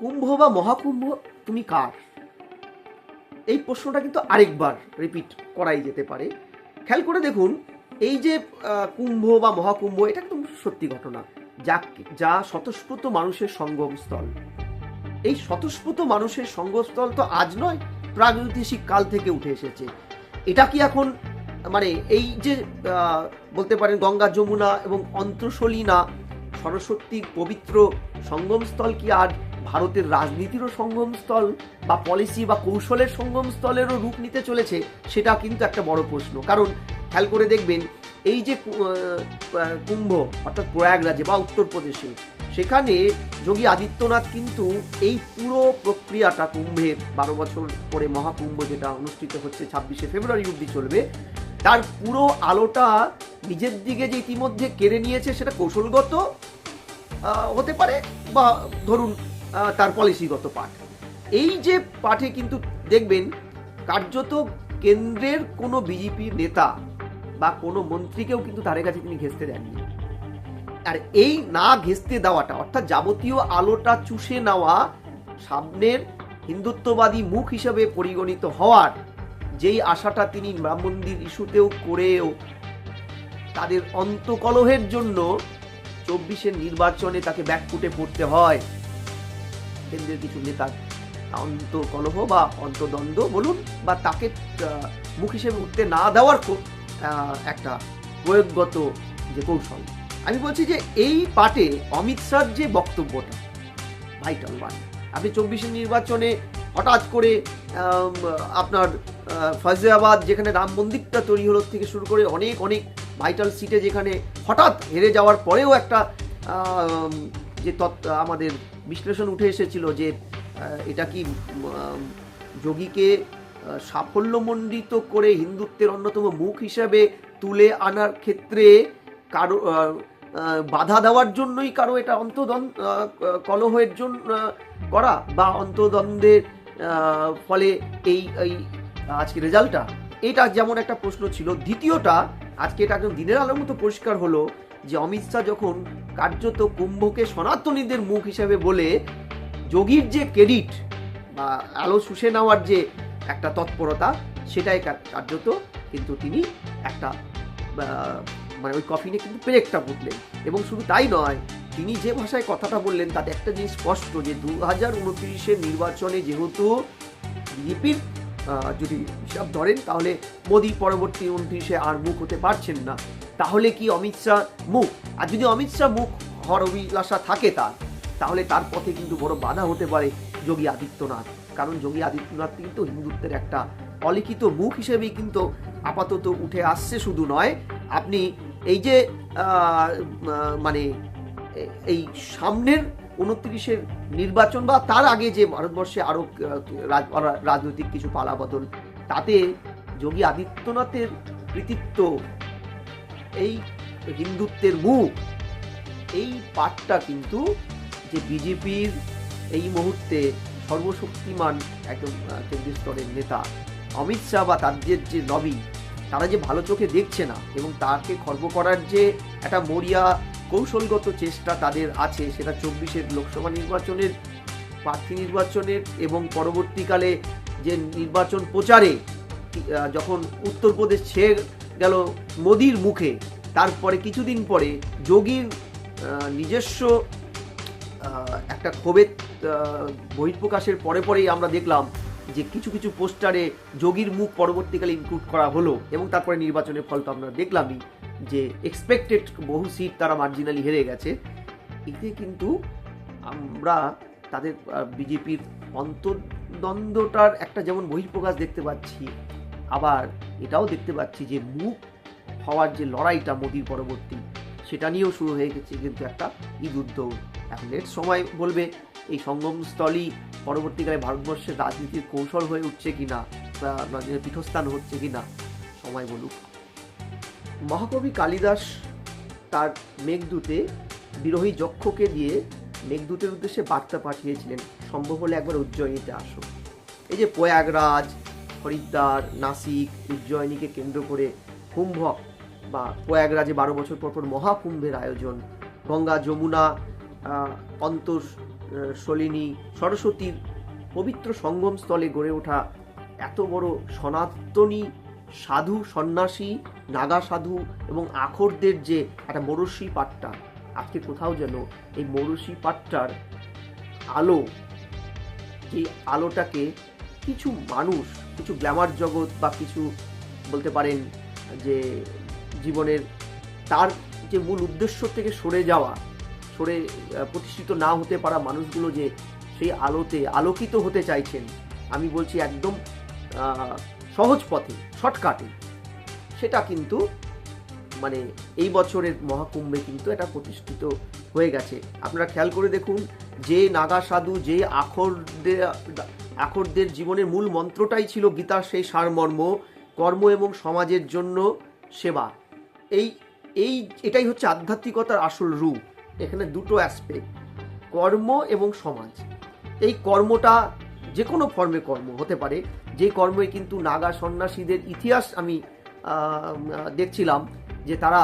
কুম্ভ বা মহাকুম্ভ, তুমি কার? এই প্রশ্নটা কিন্তু আরেকবার রিপিট করাই যেতে পারে। খেয়াল করে দেখুন, এই যে কুম্ভ বা মহাকুম্ভ, এটা একদম সত্যি ঘটনা। যা যা স্বতঃস্ফূর্ত মানুষের সঙ্গমস্থল। এই স্বতঃস্ফূর্ত মানুষের সঙ্গমস্থল তো আজ নয়, প্রাগৈতিহাসিক কাল থেকে উঠে এসেছে। এটা কি এখন মানে এই যে বলতে পারেন গঙ্গা, যমুনা এবং অন্তঃসলীনা সরস্বতী পবিত্র সঙ্গমস্থল কি আর ভারতের রাজনীতিরও সঙ্গমস্থল বা পলিসি বা কৌশলের সঙ্গমস্থলেরও রূপ নিতে চলেছে, সেটা কিন্তু একটা বড় প্রশ্ন। কারণ খেয়াল করে দেখবেন, এই যে কুম্ভ, অর্থাৎ প্রয়াগরাজে বা উত্তরপ্রদেশে, সেখানে যোগী আদিত্যনাথ কিন্তু এই পুরো প্রক্রিয়াটা কুম্ভের বারো বছর পরে মহাকুম্ভ যেটা অনুষ্ঠিত হচ্ছে ছাব্বিশে ফেব্রুয়ারি অব্দি চলবে, তার পুরো আলোটা নিজের দিকে যে ইতিমধ্যে কেড়ে নিয়েছে সেটা কৌশলগত হতে পারে বা ধরুন তার পলিসিগত পাঠ। এই যে পাঠে কিন্তু দেখবেন, কার্যত কেন্দ্রের কোনো বিজেপির নেতা বা কোনো মন্ত্রীকেও কিন্তু তাদের কাছে তিনি ঘেঁচতে দেননি। আর এই না ঘেঁচতে দেওয়াটা, অর্থাৎ যাবতীয় আলোটা চুষে নেওয়া, সামনের হিন্দুত্ববাদী মুখ হিসেবে পরিগণিত হওয়ার যেই আশাটা তিনি রাম মন্দির ইস্যুতেও করেও তাদের অন্তকলহের জন্য চব্বিশের নির্বাচনে তাকে ব্যাকফুটে পড়তে হয়। কেন্দ্রের কিছু নেতার অন্তকলহ বা অন্তদ্বন্দ্ব, বলুন, বা তাকে মুখ হিসেবে উঠতে না দেওয়ার একটা প্রয়োগগত যে কৌশল। আমি বলছি যে এই পাটে অমিত শাহর যে বক্তব্যটা ভাইটাল ওয়ান আপনি চব্বিশের নির্বাচনে হঠাৎ করে আপনার ফয়জাবাদ যেখানে রাম মন্দিরটা তৈরি হলো থেকে শুরু করে অনেক অনেক ভাইটাল সিটে যেখানে হঠাৎ হেরে যাওয়ার পরেও একটা যে তত্ত্ব, আমাদের বিশ্লেষণ উঠে এসেছিল যে এটা কি যোগীকে সাফল্যমণ্ডিত করে হিন্দুত্বের অন্যতম মুখ হিসাবে তুলে আনার ক্ষেত্রে কারও বাধা দেওয়ার জন্যই কারও এটা অন্তদ্বন্দ্ব কলহের জন্য করা বা অন্তদ্বন্দ্বের ফলে এই এই আজকে রেজাল্টটা। এটা যেমন একটা প্রশ্ন ছিল। দ্বিতীয়টা, আজকে এটা একদম দিনের আলোর মতো পরিষ্কার হলো যে অমিত শাহ যখন কার্যত কুম্ভকে সনাতনীদের মুখ হিসেবে বলে যোগীর যে ক্রেডিট বা আলো শুষে নেওয়ার যে একটা তৎপরতা, সেটাই কার্যত কিন্তু তিনি একটা মানে ওই কফিনে কিন্তু পেরেকটা বুঝলেন এবং শুধু তাই নয়, তিনি যে ভাষায় কথাটা বললেন, তাতে একটা জিনিস স্পষ্ট যে দু হাজার উনত্রিশের নির্বাচনে যেহেতু বিজেপির যদি হিসাব ধরেন, তাহলে মোদী পরবর্তী উনত্রিশে আর মুখ হতে পারছেন না। তাহলে কি অমিত শাহ মুখ? আর যদি অমিত শাহ মুখ হওয়ার অভিলাষা থাকে তার, তাহলে তার পথে কিন্তু বড় বাধা হতে পারে যোগী আদিত্যনাথ। কারণ যোগী আদিত্যনাথ কিন্তু হিন্দুত্বের একটা অলিখিত মুখ হিসেবেই কিন্তু আপাতত উঠে আসছে, শুধু নয়, আপনি এই যে মানে এই সামনের উনত্রিশের নির্বাচন বা তার আগে যে ভারতবর্ষে আরও আহ, রাজ- রা- রাজনৈতিক কিছু পালাবদল তাতে যোগী আদিত্যনাথের কৃতিত্ব এই হিন্দুত্বের মুখ এই পাঠটা কিন্তু যে বিজেপির এই মুহূর্তে সর্বশক্তিমান আহ, কেন্দ্রীয় স্তরের নেতা অমিত শাহ বা তাদের যে লবি তারা যে ভালো চোখে দেখছে না এবং তাকে খর্ব করার যে একটা মরিয়া কৌশলগত চেষ্টা তাদের আছে, সেটা চব্বিশের লোকসভা নির্বাচনের, প্রার্থী নির্বাচনের এবং পরবর্তীকালে যে নির্বাচন প্রচারে যখন উত্তরপ্রদেশ ছেয়ে গেল মোদির মুখে, তারপরে কিছুদিন পরে যোগীর নিজস্ব একটা ক্ষোভের বহিঃপ্রকাশের পরে পরেই আমরা দেখলাম যে কিছু কিছু পোস্টারে যোগীর মুখ পরবর্তীকালে ইনক্লুড করা হলো এবং তারপরে নির্বাচনের ফল তো আমরা দেখলামই। যে এক্সপেক্টেড বহু সিট তারা মার্জিনালি হেরে গেছে, এতে কিন্তু আমরা তাদের বিজেপির অন্তর্দ্বন্দ্বটার একটা যেমন বহিঃপ্রকাশ দেখতে পাচ্ছি, আবার এটাও দেখতে পাচ্ছি যে মুখ হওয়ার যে লড়াইটা মোদির পরবর্তী, সেটা নিয়েও শুরু হয়ে গেছে কিন্তু একটা ইঁদুর দৌড় এখন লেট সময় বলবে এই সঙ্গমস্থলই পরবর্তীকালে ভারতবর্ষের রাজনীতির কৌশল হয়ে উঠছে কিনা, বা পীঠস্থান হচ্ছে কিনা, সময় বলুক। মহাকবি কালিদাস তার মেঘদূতে বিরোহী যক্ষকে দিয়ে মেঘদূতের উদ্দেশ্যে বার্তা পাঠিয়েছিলেন, সম্ভব হলে একবার উজ্জয়িনীতে আসো। এই যে প্রয়াগরাজ, হরিদ্বার, নাসিক, উজ্জয়িনীকে কেন্দ্র করে কুম্ভ বা প্রয়াগরাজে বারো বছর পর পর মহাকুম্ভের আয়োজন, গঙ্গা, যমুনা শলিনী সরস্বতীর পবিত্র সঙ্গম স্থলে গড়ে ওঠা এত বড় সনাতনী সাধু, সন্ন্যাসী, নাগা সাধু এবং আখরদের যে একটা মরসি পাট্টা, আজকে কোথাও যেন এই মরসি পাট্টার আলো এই আলোটাকে কিছু মানুষ, কিছু গ্ল্যামার জগৎ বা কিছু বলতে পারেন যে জীবনের তার যে মূল উদ্দেশ্য থেকে সরে যাওয়া, সরে প্রতিষ্ঠিত না হতে পারা মানুষগুলো যে সেই আলোতে আলোকিত হতে চাইছেন, আমি বলছি একদম সহজ পথে, শর্টকাটে। সেটা কিন্তু মানে এই বছরের মহাকুম্ভে কিন্তু এটা প্রতিষ্ঠিত হয়ে গেছে। আপনারা খেয়াল করে দেখুন, যে নাগা সাধু, যে আখরদের আখরদের জীবনের মূল মন্ত্রটাই ছিল গীতার সেই সারমর্ম, কর্ম এবং সমাজের জন্য সেবা। এই এই, এটাই হচ্ছে আধ্যাত্মিকতার আসল রূপ। এখানে দুটো অ্যাসপেক্ট কর্ম এবং সমাজ। এই কর্মটা যে কোনো ফর্মে কর্ম হতে পারে। যে কর্মে কিন্তু নাগা সন্ন্যাসীদের ইতিহাস আমি দেখছিলাম যে তারা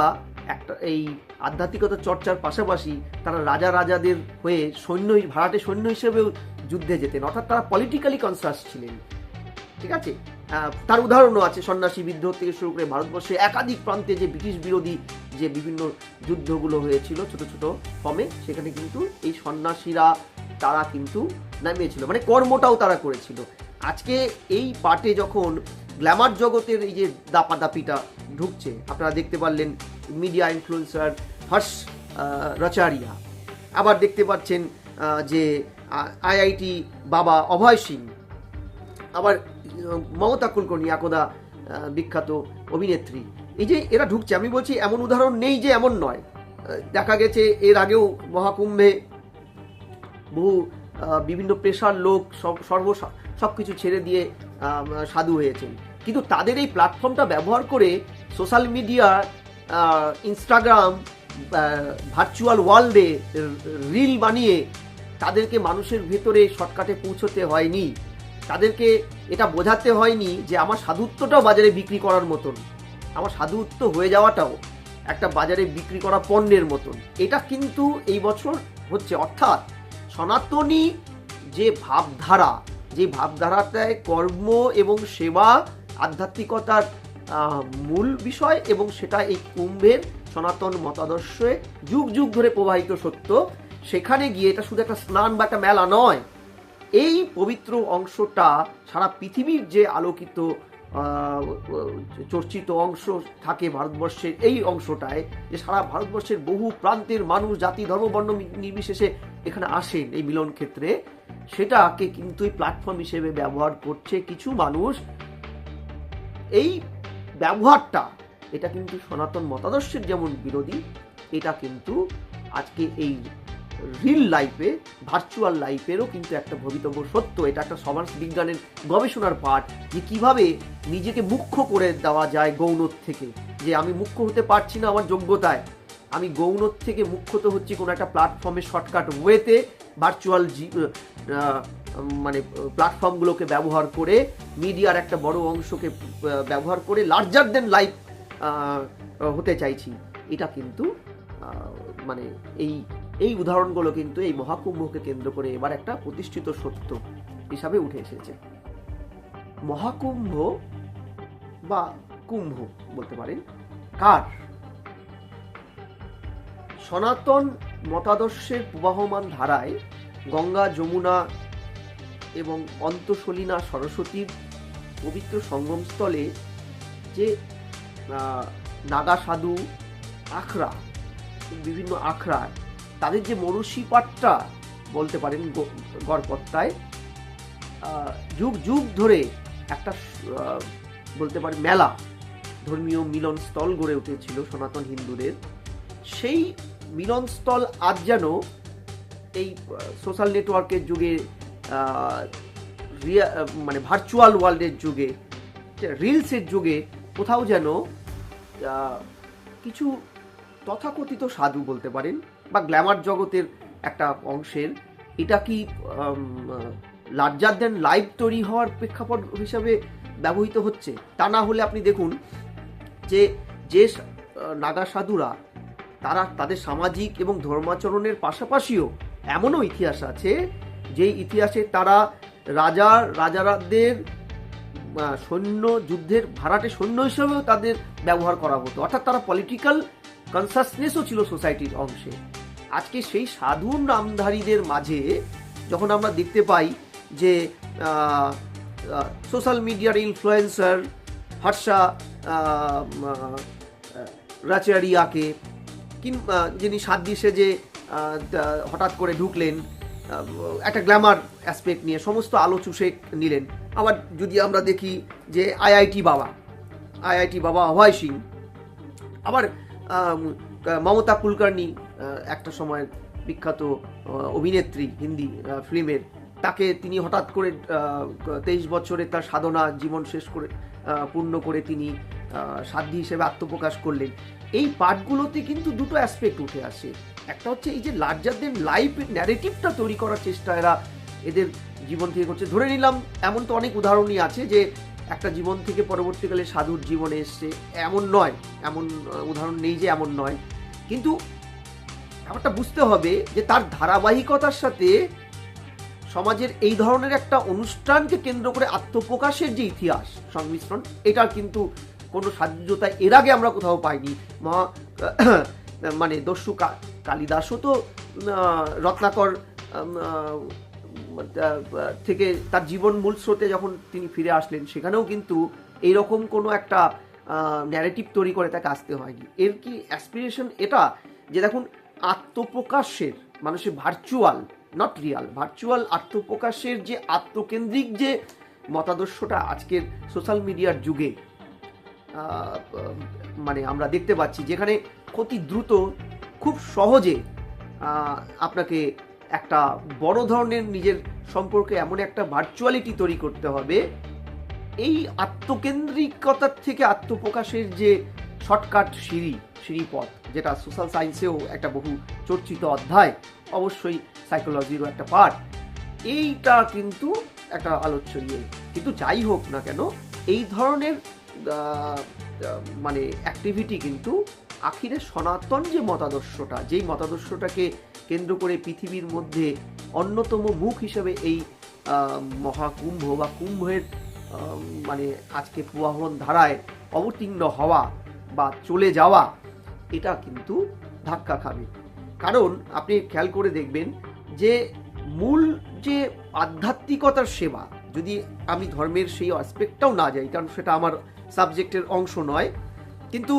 একটা, এই আধ্যাত্মিকতা চর্চার পাশাপাশি তারা রাজা রাজাদের হয়ে সৈন্য ভাড়াটে সৈন্য হিসেবেও যুদ্ধে যেতেন। অর্থাৎ তারা পলিটিক্যালি কনসাস ছিলেন। ঠিক আছে? তার উদাহরণও আছে সন্ন্যাসী বিদ্রোহ থেকে শুরু করে ভারতবর্ষে একাধিক প্রান্তে যে ব্রিটিশ বিরোধী যে বিভিন্ন যুদ্ধগুলো হয়েছিল ছোট ছোট ফর্মে সেখানে কিন্তু এই সন্ন্যাসীরা তারা কিন্তু নামিয়েছিল মানে কর্মটাও তারা করেছিল। আজকে এই পার্টে যখন গ্ল্যামার জগতের এই যে দাপাদাপিটা ঢুকছে, আপনারা দেখতে পারলেন মিডিয়া ইনফ্লুয়েন্সার হর্ষ রচারিয়া। আবার দেখতে পাচ্ছেন যে আইআইটি বাবা অভয় সিং। আবার মমতা কুলকর্ণী, একদা বিখ্যাত অভিনেত্রী। এই যে এরা ঢুকছে, আমি বলছি এমন উদাহরণ নেই যে এমন নয়। দেখা গেছে এর আগেও মহাকুম্ভে বহু বিভিন্ন পেশার লোক সব, সর্ব, সব কিছু ছেড়ে দিয়ে সাধু হয়েছেন। কিন্তু তাদের এই প্ল্যাটফর্মটা ব্যবহার করে সোশ্যাল মিডিয়া ইনস্টাগ্রাম ভার্চুয়াল ওয়ার্ল্ডে রিল বানিয়ে তাদেরকে মানুষের ভেতরে শর্টকাটে পৌঁছতে হয়নি। তাদেরকে এটা বোঝাতে হয়নি যে আমার সাধুত্বটাও বাজারে বিক্রি করার মতন। আমার সাধুত্ব হয়ে যাওয়াটাও একটা বাজারে বিক্রি করা পণ্যের মতন। এটা কিন্তু এই বছর হচ্ছে। অর্থাৎ সনাতনী যে ভাবধারা, যে ভাবধারাটায় কর্ম এবং সেবা, আধ্যাত্মিকতার মূল বিষয় এবং সেটা এই কুম্ভের সনাতন মতাদর্শে যুগ যুগ ধরে প্রবাহিত সত্য, সেখানে গিয়ে এটা শুধু একটা স্নান বা একটা মেলা নয়, এই পবিত্র অংশটা সারা পৃথিবীর যে আলোকিত চর্চিত অংশ থাকে ভারতবর্ষের এই অংশটায় যে সারা ভারতবর্ষের বহু প্রান্তের মানুষ, জাতি, ধর্ম, বর্ণ নির্বিশেষে এখানে আসেন এই মিলন ক্ষেত্রে। সেটাকে কিন্তু এই প্ল্যাটফর্ম হিসেবে ব্যবহার করছে কিছু মানুষ। এই ব্যবহারটা, এটা কিন্তু সনাতন মতাদর্শের যেমন বিরোধী, এটা কিন্তু আজকে এই রিল লাইফে ভার্চুয়াল লাইফেরও কিন্তু একটা ভবিতব্য সত্য। এটা একটা সমাজ বিজ্ঞানের গবেষণার পাঠ যে কীভাবে নিজেকে মুখ্য করে দেওয়া যায় গৌণত থেকে। যে আমি মুখ্য হতে পারছি না আমার যোগ্যতায়। আমি গৌণত থেকে মুখ্যত হচ্ছি কোনো একটা প্ল্যাটফর্মে শর্টকাট ওয়েতে ভার্চুয়াল মানে প্ল্যাটফর্মগুলোকে ব্যবহার করে মিডিয়ার একটা বড় অংশকে ব্যবহার করে লার্জার দেন লাইফ হতে চাইছি। এটা কিন্তু মানে এই এই উদাহরণগুলো কিন্তু এই মহাকুম্ভকে কেন্দ্র করে এবার একটা প্রতিষ্ঠিত সত্য হিসাবে উঠে এসেছে। মহাকুম্ভ বা কুম্ভ বলতে পারেন। কার? সনাতন মতাদর্শের প্রবাহমান ধারায় গঙ্গা, যমুনা এবং অন্তঃসলিনা সরস্বতীর পবিত্র সঙ্গমস্থলে যে নাগা সাধু, আখড়া, বিভিন্ন আখড়া তাদের যে মনুষী পাঠটা বলতে পারেন গড়পত্তায় যুগ যুগ ধরে একটা বলতে পারেন মেলা, ধর্মীয় মিলনস্থল গড়ে উঠেছিল সনাতন হিন্দুদের। সেই মিলনস্থল আজ যেন এই সোশ্যাল নেটওয়ার্কের যুগে মানে ভার্চুয়াল ওয়ার্ল্ডের যুগে রিলসের যুগে কোথাও যেন কিছু তথাকথিত সাধু বলতে পারেন বা গ্ল্যামার জগতের একটা অংশের, এটা কি লার্জার দেন লাইভ তৈরি হওয়ার প্রেক্ষাপট হিসাবে ব্যবহৃত হচ্ছে? তা না হলে আপনি দেখুন যে যে নাগা সাধুরা, তারা তাদের সামাজিক এবং ধর্মাচরণের পাশাপাশিও এমনও ইতিহাস আছে যে ইতিহাসে তারা রাজা, রাজারাদের সৈন্য যুদ্ধের ভাড়াটে সৈন্য হিসেবেও তাদের ব্যবহার করা হতো। অর্থাৎ তারা পলিটিক্যাল কনসাসনেসও ছিল সোসাইটির অংশে। আজকে সেই সাধু নামধারীদের মাঝে যখন আমরা দেখতে পাই যে সোশ্যাল মিডিয়ার ইনফ্লুয়েন্সার হর্ষা রাচারিয়াকে কিংবা যিনি সাত দিশে যে হঠাৎ করে ঢুকলেন একটা গ্ল্যামার অ্যাসপেক্ট নিয়ে সমস্ত আলো চুষে নিলেন। আবার যদি আমরা দেখি যে আইআইটি বাবা আইআইটি বাবা অভয় সিং, আবার মমতা কুলকার্নি একটা সময় বিখ্যাত অভিনেত্রী হিন্দি ফিল্মের, তাকে তিনি হঠাৎ করে তেইশ বছরে তার সাধনা জীবন শেষ করে পূর্ণ করে তিনি সাধ্যী হিসেবে আত্মপ্রকাশ করলেন। এই পাঠগুলোতে কিন্তু দুটো অ্যাসপেক্ট উঠে আসে। একটা হচ্ছে এই যে লার্জার লাইফ ন্যারেটিভটা তৈরি করার চেষ্টা এরা এদের জীবন থেকে করছে। ধরে নিলাম, এমন তো অনেক উদাহরণই আছে যে একটা জীবন থেকে পরবর্তীকালে সাধুর জীবনে এসছে। এমন নয়, এমন উদাহরণ নেই যে এমন নয়। কিন্তু ব্যাপারটা বুঝতে হবে যে তার ধারাবাহিকতার সাথে সমাজের এই ধরনের একটা অনুষ্ঠানকে কেন্দ্র করে আত্মপ্রকাশের যে ইতিহাস, সংমিশ্রণ এটা কিন্তু কোনো সাহায্যতা এর আগে আমরা কোথাও পাইনি। মহা মানে দস্যু কালিদাসও তো রত্নাকর থেকে তার জীবন মূল স্রোতে যখন তিনি ফিরে আসলেন, সেখানেও কিন্তু এইরকম কোনো একটা ন্যারেটিভ তৈরি করে তাকে আসতে হয়নি। এর কি অ্যাসপিরেশন এটা? যে দেখুন আত্মপ্রকাশের মানুষের ভার্চুয়াল নট রিয়াল ভার্চুয়াল আত্মপ্রকাশের যে আত্মকেন্দ্রিক যে মতাদর্শটা আজকের সোশ্যাল মিডিয়ার যুগে মানে আমরা দেখতে পাচ্ছি, যেখানে অতি দ্রুত, খুব সহজে আপনাকে একটা বড় ধরনের নিজের সম্পর্কে এমন একটা ভার্চুয়ালিটি তৈরি করতে হবে। এই আত্মকেন্দ্রিকতার থেকে আত্মপ্রকাশের যে শর্টকাট সিঁড়ি, সিঁড়িপথ যেটা সোশ্যাল সায়েন্সেও একটা বহু চর্চিত অধ্যায়, অবশ্যই সাইকোলজিরও একটা পার্ট এইটা কিন্তু একটা আলোচ্য ইয়ে। কিন্তু যাই হোক না কেন, এই ধরনের মানে অ্যাক্টিভিটি কিন্তু আখিরে সনাতন যে মতাদর্শটা, যেই মতাদর্শটাকে কেন্দ্র করে পৃথিবীর মধ্যে অন্যতম মুখ হিসেবে এই মহাকুম্ভ বা কুম্ভের মানে আজকে প্রবাহন ধারায় অবতীর্ণ হওয়া বা চলে যাওয়া এটা কিন্তু ধাক্কা খাবে। কারণ আপনি খেয়াল করে দেখবেন যে মূল যে আধ্যাত্মিকতার সেবা, যদি আমি ধর্মের সেই অ্যাসপেক্টটাও না যাই, কারণ সেটা আমার সাবজেক্টের অংশ নয়, কিন্তু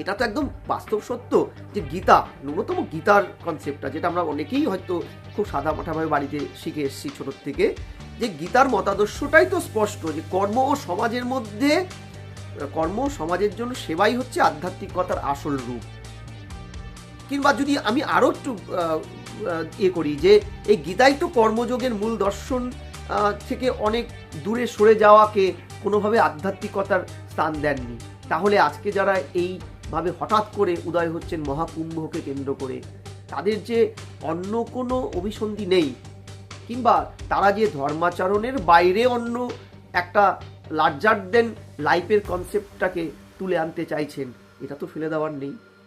এটা তো একদম বাস্তব সত্য যে গীতা, ন্যূনতম গীতার কনসেপ্টটা যেটা আমরা অনেকেই হয়তো খুব সাদা মাঠাভাবে বাড়িতে শিখে এসেছি ছোটোর থেকে, যে গীতার মতাদর্শটাই তো স্পষ্ট যে কর্ম ও সমাজের মধ্যে কর্ম সমাজের জন্য সেবাই হচ্ছে আধ্যাত্মিকতার আসল রূপ। কিংবা যদি আমি আরও একটু ইয়ে করি যে এই গীতাই তো কর্মযোগের মূল দর্শন থেকে অনেক দূরে সরে যাওয়াকে কোনোভাবে আধ্যাত্মিকতার স্থান দেননি। তাহলে আজকে যারা এইভাবে হঠাৎ করে উদয় হচ্ছেন মহাকুম্ভকে কেন্দ্র করে, তাদের যে অন্য কোনো অভিসন্ধি নেই, কিংবা তারা যে ধর্মাচরণের বাইরে অন্য একটা লার্জার দেন লাইফের কনসেপ্টটাকে তুলে আনতে চাইছেন এটা তো ফেলে দেওয়ার নেই।